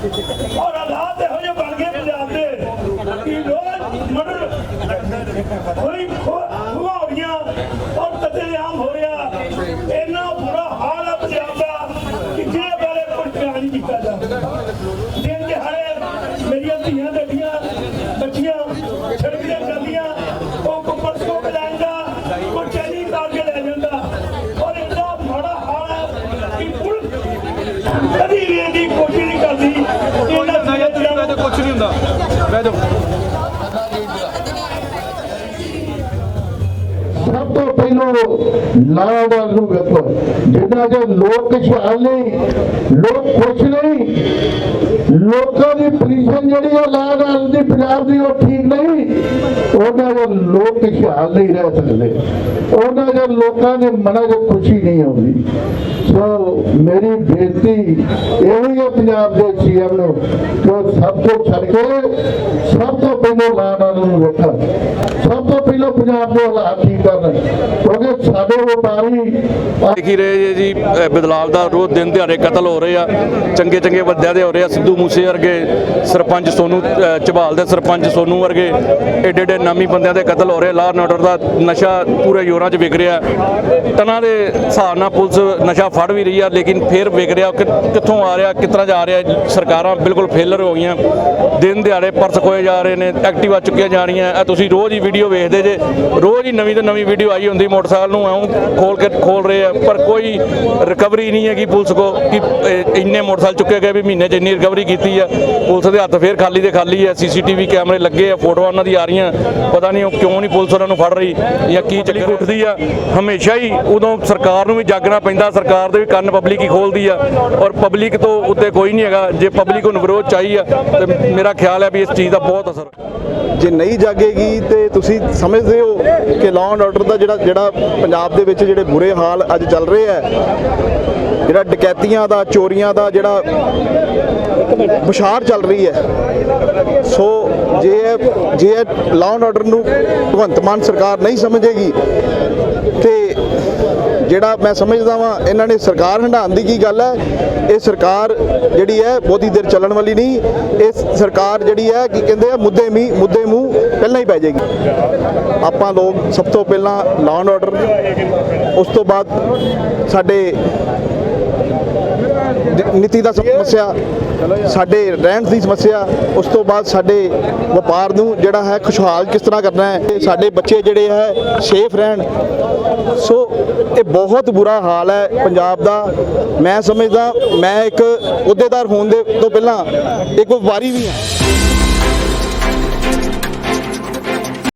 ਔਰ ਹਾਲਾਤ ਇਹੋ ਜਿਹੇ ਬਣ ਗਏ ਪੰਜਾਬ ਦੇ ਕਿ ਰੋਜ਼ ਮਰਡਰ ਹੋਈ ਖੋਹਾੜੀਆਂ ਔਰ ਕਤਲੇਆਮ ਹੋ ਰਿਹਾ। ਇੰਨਾ ਬੁਰਾ ਹਾਲ ਹੈ ਪੰਜਾਬ ਦਾ ਕਿ ਜਿਹਦੇ ਬਾਰੇ ਕੋਈ ਬਿਆਨ ਨਹੀਂ ਕੀਤਾ ਜਾਂਦਾ ਦਿਨ ਦਿਹਾੜੇ ਮੇਰੀਆਂ ਧੀਆਂ ਬੇਟੀਆਂ ਬੱਚੀਆਂ ਛੜਕੀਆਂ ਜਾਂਦੀਆਂ, ਉਹ ਕੋ ਪਰਸੋਂ ਬਲਾਂਦਾ ਕੋ ਚੈਨੀ ਤਾਰ ਕੇ ਲੈ ਜਾਂਦਾ। ਔਰ ਇੰਨਾ ਬੁਰਾ ਹਾਲ ਹੈ ਕਿ ਪੁਲਿਸ 大丈夫。ਤੋਂ ਪਹਿਲਾਂ ਲਾੜਾ ਨੂੰ ਵੇਖੋ। ਜਿੰਨਾ ਜੇ ਲੋਕ ਖੁਸ਼ਹਾਲ ਨਹੀਂ, ਲੋਕ ਨਹੀਂ, ਲੋਕਾਂ ਦੀ ਪੋਜੀਸ਼ਨ ਜਿਹੜੀ ਆ ਲਾੜਾ ਦੀ ਪੰਜਾਬ ਦੀ ਉਹ ਠੀਕ ਨਹੀਂ, ਉਹਨਾਂ ਦੇ ਲੋਕ ਖੁਸ਼ਹਾਲ ਨਹੀਂ ਰਹਿ ਸਕਦੇ। ਉਹਨਾਂ ਦੇ ਲੋਕਾਂ ਦੇ ਮਨਾਂ 'ਚ ਖੁਸ਼ੀ ਨਹੀਂ ਆਉਂਦੀ। ਸੋ ਮੇਰੀ ਬੇਨਤੀ ਇਹ ਹੀ ਹੈ ਪੰਜਾਬ ਦੇ ਸੀਐਮ ਨੂੰ ਕਿ ਸਭ ਤੋਂ ਛੱਡ ਕੇ ਸਭ ਤੋਂ ਪਹਿਲਾਂ ਲਾੜਾ ਨੂੰ ਵੇਖਣ। ਸਭ ਪੰਜਾਬ ਦੇ ਹਾਲਾਤ ਠੀਕ ਕਰਨ। ਕਿਉਂਕਿ ਸਾਡੇ ਵਪਾਰੀ ਦੇਖ ਹੀ ਰਹੇ ਜੀ ਜੀ ਬਦਲਾਵ ਦਾ ਰੋਜ਼ ਦਿਨ ਦਿਹਾੜੇ ਕਤਲ ਹੋ ਰਹੇ ਆ। ਚੰਗੇ ਚੰਗੇ ਬੰਦਿਆਂ ਦੇ ਹੋ ਰਹੇ ਆ ਸਿੱਧੂ ਮੂਸੇ ਵਰਗੇ ਸਰਪੰਚ ਸੋਨੂ ਅ, ਝਬਾਲ ਦੇ ਸਰਪੰਚ ਸੋਨੂ ਵਰਗੇ ਏਡੇ ਏਡੇ ਨਾਮੀ ਬੰਦਿਆਂ ਦੇ ਕਤਲ ਹੋ ਰਹੇ ਲਾਰ ਆਰਡਰ ਦਾ ਨਸ਼ਾ ਪੂਰੇ ਜ਼ੋਰਾਂ 'ਚ ਵਿਕ ਰਿਹਾ। ਟਨਾਂ ਦੇ ਹਿਸਾਬ ਨਾਲ ਪੁਲਿਸ ਨਸ਼ਾ ਫੜ ਵੀ ਰਹੀ ਆ ਲੇਕਿਨ ਫਿਰ ਵਿਕ ਰਿਹਾ। ਕਿ- ਕਿੱਥੋਂ ਆ ਰਿਹਾ ਕਿਸ ਤਰ੍ਹਾਂ ਜਾ ਰਿਹਾ? ਸਰਕਾਰਾਂ ਬਿਲਕੁਲ ਫੇਲਰ ਹੋ ਗਈਆਂ। ਦਿਨ ਦਿਹਾੜੇ ਪਰਸ ਖੋਏ ਜਾ ਰਹੇ ਨੇ ਐਕਟਿਵਾ ਚੁੱਕੀਆਂ ਜਾ ਰਹੀਆਂ। ਇਹ ਤੁਸੀਂ ਰੋਜ਼ ਹੀ ਵੀਡੀਓ ਵੇਖਦੇ ਜੇ ਰੋਜ਼ ਹੀ ਨਵੀਂ ਤੋਂ ਨਵੀਂ ਵੀਡੀਓ ਆਈ ਹੁੰਦੀ ਮੋਟਰਸਾਈਕਲ ਨੂੰ ਐਉਂ ਖੋਲ ਕੇ ਖੋਲ ਰਹੇ ਆ ਪਰ ਕੋਈ ਰਿਕਵਰੀ ਨਹੀਂ ਹੈਗੀ ਪੁਲਿਸ ਕੋ ਕਿ ਇੰਨੇ ਮੋਟਰਸਾਈਕਲ ਚੁੱਕੇ ਗਏ ਵੀ ਮਹੀਨੇ 'ਚ ਇੰਨੀ ਰਿਕਵਰੀ ਕੀਤੀ ਆ। ਪੁਲਿਸ ਦੇ ਹੱਥ ਫੇਰ ਖਾਲੀ ਦੇ ਖਾਲੀ ਆ ਸੀਸੀਟੀਵੀ ਕੈਮਰੇ ਲੱਗੇ ਆ ਫੋਟੋਆਂ ਉਹਨਾਂ ਦੀ ਆ ਰਹੀਆਂ ਪਤਾ ਨਹੀਂ ਉਹ ਕਿਉਂ ਨਹੀਂ ਪੁਲਿਸ ਉਹਨਾਂ ਨੂੰ ਫੜ ਰਹੀ ਜਾਂ ਕੀ ਚੱਲੀ ਉੱਠਦੀ ਆ ਹਮੇਸ਼ਾ ਹੀ ਉਦੋਂ ਸਰਕਾਰ ਨੂੰ ਵੀ ਜਾਗਣਾ ਪੈਂਦਾ ਸਰਕਾਰ ਦੇ ਵੀ ਕੰਨ ਪਬਲਿਕ ਹੀ ਖੋਲਦੀ ਆ ਔਰ ਪਬਲਿਕ ਤੋਂ ਉੱਤੇ ਕੋਈ ਨਹੀਂ ਹੈਗਾ ਜੇ ਪਬਲਿਕ ਨੂੰ ਵਿਰੋਧ ਚਾਹੀ ਆ ਤੇ ਮੇਰਾ ਖਿਆਲ ਹੈ ਵੀ ਇਸ ਚੀਜ਼ ਦਾ ਬਹੁਤ ਅਸਰ ਜੇ ਨਹੀਂ ਜਾਗੇਗੀ ਤੇ ਤੁਸੀਂ ਸਮਝਦੇ ਹੋ ਕਿ ਲਾਅ ਐਂਡ ਆਰਡਰ ਦਾ ਜਿਹੜਾ ਜਿਹੜਾ ਪੰਜਾਬ ਦੇ ਵਿੱਚ ਜਿਹੜੇ ਬੁਰੇ ਹਾਲ ਅੱਜ ਚੱਲ ਰਹੇ ਹੈ, ਜਿਹੜਾ ਡਕੈਤੀਆਂ ਦਾ, ਚੋਰੀਆਂ ਦਾ ਜਿਹੜਾ ਬੁਸ਼ਾਰ ਚੱਲ ਰਹੀ ਹੈ। ਸੋ ਜੇ ਇਹ- ਜੇ ਲਾਅ ਐਂਡ ਆਰਡਰ ਨੂੰ ਭਗਵੰਤ ਮਾਨ ਸਰਕਾਰ ਨਹੀਂ ਸਮਝੇਗੀ, ਤੇ ਜਿਹੜਾ ਮੈਂ ਸਮਝਦਾ ਵਾਂ, ਇਹਨਾਂ ਨੇ ਸਰਕਾਰ ਹੰਡਾਉਣ ਦੀ ਕੀ ਗੱਲ ਹੈ? ਇਹ ਸਰਕਾਰ ਜਿਹੜੀ ਹੈ, ਬਹੁਤੀ ਦੇਰ ਚੱਲਣ ਵਾਲੀ ਨਹੀਂ। ਇਹ ਸਰਕਾਰ ਜਿਹੜੀ ਹੈ, ਕੀ ਕਹਿੰਦੇ ਆ, ਮੁੱਦੇ ਮੀ ਮੁੱਦੇ ਮੂੰਹ ਪਹਿਲਾਂ ਹੀ ਪੈ ਜਾਏਗੀ। ਆਪਾਂ ਲੋਕ ਸਭ ਤੋਂ ਪਹਿਲਾਂ ਲਾਅ ਐਂਡ ਆਰਡਰ ਉਸ ਤੋਂ ਬਾਅਦ ਸਾਡੇ ਨੀਤੀ ਦਾ ਸਮੱਸਿਆ ਸਾਡੇ ਰਹਿਣ ਦੀ ਸਮੱਸਿਆ, ਉਸ ਤੋਂ ਬਾਅਦ ਸਾਡੇ ਵਪਾਰ ਨੂੰ ਜਿਹੜਾ ਹੈ ਖੁਸ਼ਹਾਲ ਕਿਸ ਤਰ੍ਹਾਂ ਕਰਨਾ ਹੈ ਸਾਡੇ ਬੱਚੇ ਜਿਹੜੇ ਹੈ ਸੇਫ ਰਹਿਣ। ਸੋ ਇਹ ਬਹੁਤ ਬੁਰਾ ਹਾਲ ਹੈ ਪੰਜਾਬ ਦਾ। ਮੈਂ ਸਮਝਦਾ, ਮੈਂ ਇੱਕ ਅਹੁਦੇਦਾਰ ਹੋਣ ਦੇ ਤੋਂ ਪਹਿਲਾਂ ਇੱਕ ਵਪਾਰੀ ਵੀ ਹਾਂ।